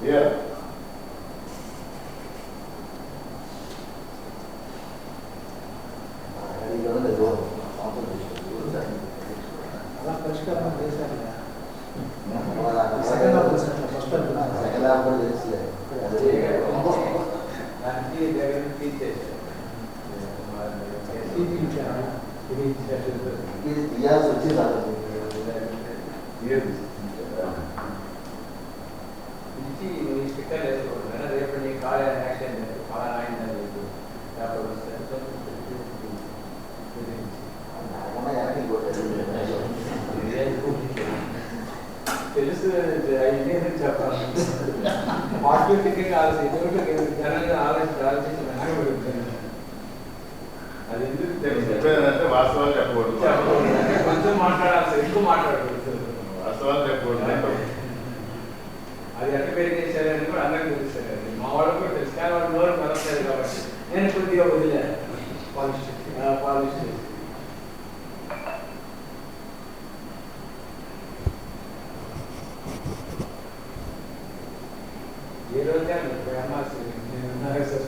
Yeah. నాకన్నా వెనక్కి కొట్టాడు తెలుసు అవన్నీ చెప్పాలి పాజిటివ్ థింకింగ్ ఆలోచించి జనంగా ఆలోచించి ఆలోచించి వెనక్కి పడుతుంది. అది ఎందుకు చెప్పేదంటే వాస్తవాలు చెప్పకూడదు. కొంచెం మాట్లాడాల్సి ఎక్కువ మాట్లాడకూడదు. వాస్తవాలు చెప్పకూడదు. అది ఎట్ట పెరిగేసారని కూడా అందరికీ తెలుస్తుంది. అది. మా వాళ్ళకి కూడా తెలుసు. కానీ వాళ్ళు నోరు మరొకలేదు కాబట్టి నేను కొద్దిగా పాలిష్ పాలిష్ చేసి. ఏ రోజే నేను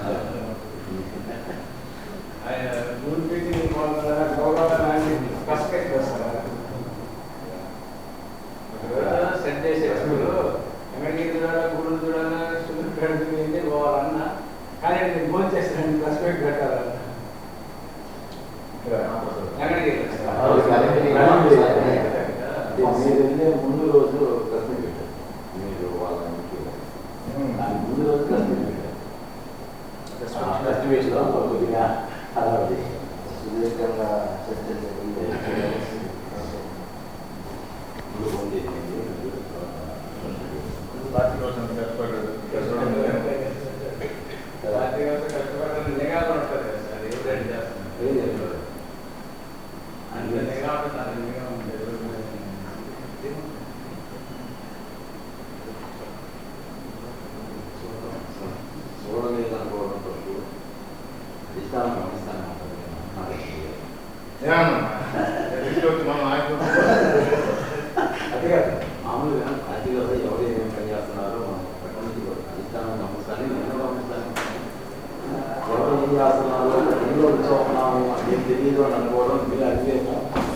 మీరు వెళ్ళే ముందు రోజు కష్టం పెట్టారు మీరు వాళ్ళ ముందు రోజు కష్టం పెట్టారు కష్టం కొద్దిగా సుదీర్ఘంగా చర్చ జరిగింది పార్టీ కోసం Yeah, I think I, I'm வித்தியாசமாகவும் எந்த உற்சவமாகவும் அப்படின்னு தெரியல நண்போடும் மிக அதிவேகம்